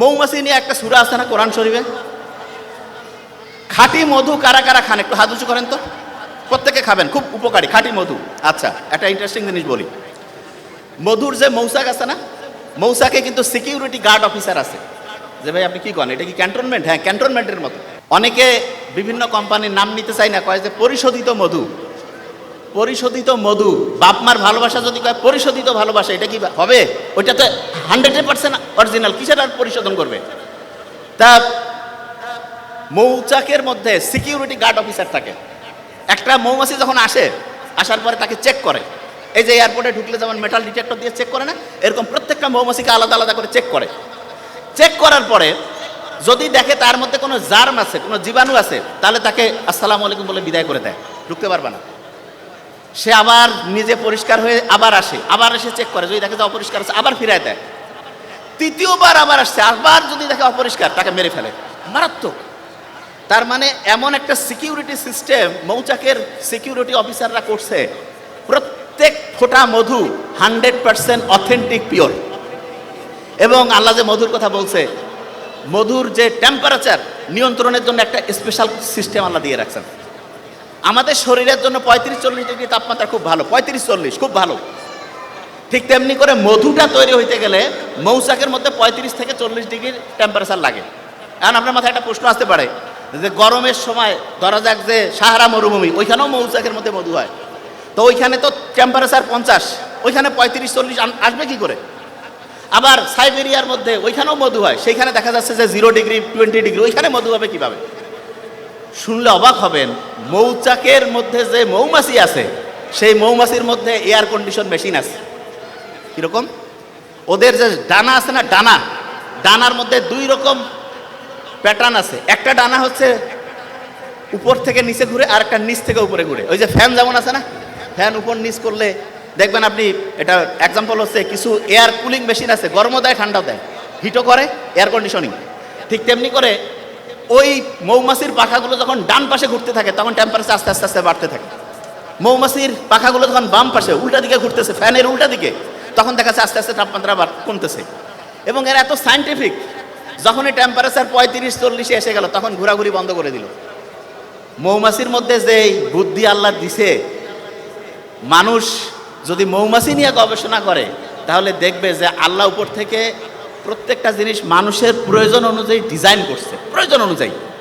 মৌমাছি নিয়ে একটা সুরা আছে না, কোরআন শরীফে? খাঁটি মধু কারা কারা খান? একটু হাত উঁচু করেন তো। প্রত্যেকে খাবেন, খুব উপকারী, খাঁটি মধু। আচ্ছা একটা ইন্টারেস্টিং জিনিস বলি। মধুর যে মৌসাক আছে না মৌসাকে কিন্তু সিকিউরিটি গার্ড অফিসার আছে। যে ভাই, আপনি কি করেন এটা কি ক্যান্টনমেন্ট হ্যাঁ ক্যান্টনমেন্টের মতো। অনেকে বিভিন্ন কোম্পানির নাম নিতে চায় না, কয় যে পরিশোধিত মধু। পরিশোধিত মধু। বাপ মার ভালোবাসা যদি কয়, পরিশোধিত ভালোবাসা এটা কি হবে? ওইটা তো হান্ড্রেড পার্সেন্ট অরিজিনাল। কিসের আর পরিশোধন করবে? তা মৌচাকের মধ্যে সিকিউরিটি গার্ড অফিসার থাকে। একটা মৌমাছি যখন আসে, আসার পরে তাকে চেক করে। এই যে এয়ারপোর্টে ঢুকলে যেমন মেটাল ডিটেক্টর দিয়ে চেক করে না, এরকম প্রত্যেকটা মৌমাছিকে আলাদা আলাদা করে চেক করে। চেক করার পরে যদি দেখে তার মধ্যে কোনো জার্ম আছে, কোনো জীবাণু আছে, তাহলে তাকে আসসালামু আলাইকুম বলে বিদায় করে দেয়। ঢুকতে পারবে না। সে আবার নিজে পরিষ্কার হয়ে আবার আসে, আবার এসে চেক করে, যদি দেখে যে অপরিষ্কার আছে, আবার ফিরায় দেয়। তৃতীয়বার আবার আসছে, আবার যদি দেখে অপরিষ্কার, তাকে মেরে ফেলে। মারাত্মক। তার মানে এমন একটা সিকিউরিটি সিস্টেম মৌচাকের সিকিউরিটি অফিসাররা করছে, প্রত্যেক ফোঁটা মধু হান্ড্রেড পার্সেন্ট অথেন্টিক পিওর এবং আল্লাহ যে মধুর কথা বলছে, মধুর যে টেম্পারেচার নিয়ন্ত্রণের জন্য একটা স্পেশাল সিস্টেম আল্লাহ দিয়ে রাখছেন। আমাদের শরীরের জন্য পঁয়ত্রিশ চল্লিশ ডিগ্রি তাপমাত্রা খুব ভালো, পঁয়ত্রিশ চল্লিশ, খুব ভালো। ঠিক তেমনি করে মধুটা তৈরি হইতে গেলে মৌচাকের মধ্যে পঁয়ত্রিশ থেকে চল্লিশ ডিগ্রির টেম্পারেচার লাগে। এখন আপনার মাথায় একটা প্রশ্ন আসতে পারে, যে গরমের সময় ধরা যাক যে সাহারা মরুভূমি, ওইখানেও মৌচাকের মধ্যে মধু হয়। তো ওইখানে তো টেম্পারেচার পঞ্চাশ, ওইখানে পঁয়ত্রিশ চল্লিশ আসবে কি করে? আবার সাইবেরিয়ার মধ্যে ওইখানেও মধু হয়, সেইখানে দেখা যাচ্ছে যে জিরো ডিগ্রি টোয়েন্টি ডিগ্রি ওইখানে মধু হবে কীভাবে? শুনলে অবাক হবেন মৌচাকের মধ্যে যে মৌমাছি আছে, সেই মৌমাছির মধ্যে এয়ার কন্ডিশন মেশিন আছে। কীরকম? ওদের যে ডানা আছে না, ডানা, ডানার মধ্যে দুই রকম প্যাটার্ন আছে। একটা ডানা হচ্ছে উপর থেকে নিচে ঘুরে, আর একটা নিচ থেকে উপরে ঘুরে। ওই যে ফ্যান যেমন আছে না ফ্যান উপর নিচ করলে, দেখবেন আপনি, এটা এক্সাম্পল হচ্ছে কিছু এয়ার কুলিং মেশিন আছে, গরমও দেয়, ঠান্ডাও দেয়। হিটও করে এয়ার কন্ডিশনিং ঠিক তেমনি করে ওই মৌমাছির পাখাগুলো যখন ডান পাশে ঘুরতে থাকে, তখন টেম্পারেচার আস্তে আস্তে আস্তে বাড়তে থাকে। মৌমাছির পাখাগুলো যখন বাম পাশে, উল্টা দিকে ঘুরতেছে, ফ্যানের উল্টা দিকে, তখন দেখা যাচ্ছে আস্তে আস্তে তাপমাত্রা কমতেছে। এবং এরা এত সাইন্টিফিক যখনই টেম্পারেচার পঁয়ত্রিশ, চল্লিশে এসে গেল, তখন ঘোরাঘুরি বন্ধ করে দিল। মৌমাছির মধ্যে যে বুদ্ধি আল্লাহ দিছে, মানুষ যদি মৌমাছি নিয়ে গবেষণা করে, তাহলে দেখবে যে আল্লাহ উপর থেকে প্রত্যেকটা জিনিস মানুষের প্রয়োজন অনুযায়ী ডিজাইন করছে। প্রয়োজন অনুযায়ী।